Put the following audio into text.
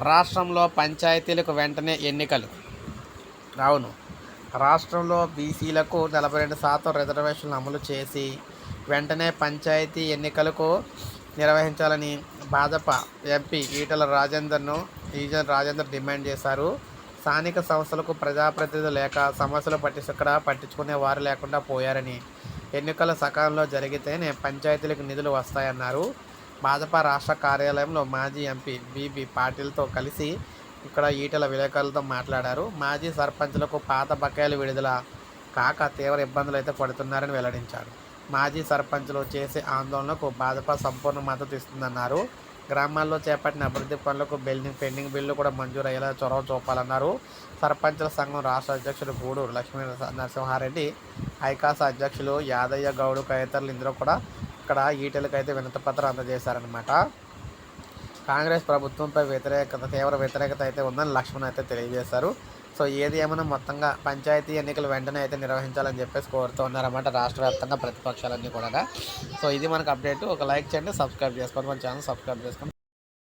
రాష్ట్రంలో పంచాయతీలకు వెంటనే ఎన్నికలు. అవును. రాష్ట్రంలో బీసీలకు నలభై రెండు శాతం రిజర్వేషన్లు అమలు చేసి వెంటనే పంచాయతీ ఎన్నికలకు నిర్వహించాలని భాజపా ఎంపీ ఈటల రాజేందర్ను ఈటల రాజేందర్ డిమాండ్ చేశారు. స్థానిక సంస్థలకు ప్రజాప్రతినిధులు లేక సమస్యలు పట్టించుక్కడ పట్టించుకునే వారు లేకుండా పోయారని ఎన్నికలు సకాలంలో జరిగితేనే పంచాయతీలకు నిధులు వస్తాయన్నారు. భాజపా రాష్ట్ర కార్యాలయంలో మాజీ ఎంపీ బీబీ పాటిల్తో కలిసి ఇక్కడ ఈటల విలేకరులతో మాట్లాడారు. మాజీ సర్పంచ్లకు పాత బకాయిలు విడుదల కాక తీవ్ర ఇబ్బందులు అయితే పడుతున్నారని వెల్లడించారు. మాజీ సర్పంచ్లు చేసే ఆందోళనకు భాజపా సంపూర్ణ మద్దతు ఇస్తుందన్నారు. గ్రామాల్లో చేపట్టిన అభివృద్ధి పనులకు బిల్డింగ్ పెండింగ్ బిల్లు కూడా మంజూరు అయ్యేలా చొరవ చూపాలన్నారు. సర్పంచుల సంఘం రాష్ట్ర అధ్యక్షుడు గూడూరు లక్ష్మీ నరసింహారెడ్డి ఐకాస అధ్యక్షులు యాదయ్య గౌడు తదితరులు ఇందులో కూడా ఇక్కడ ఈటెలకైతే వినతిపత్రం అందజేశారనమాట కాంగ్రెస్ ప్రభుత్వంపై వ్యతిరేకత తీవ్ర వ్యతిరేకత అయితే ఉందని లక్ష్మణ్ అయితే తెలియజేశారు. సో ఏది ఏమైనా మొత్తంగా పంచాయతీ ఎన్నికలు వెంటనే అయితే నిర్వహించాలని చెప్పేసి కోరుతూ ఉన్నారన్నమాట రాష్ట్ర వ్యాప్తంగా ప్రతిపక్షాలన్నీ కూడా సో ఇది మనకు అప్డేట్. ఒక లైక్ చేయండి సబ్స్క్రైబ్ చేసుకోండి మన ఛానల్ సబ్స్క్రైబ్ చేసుకోండి.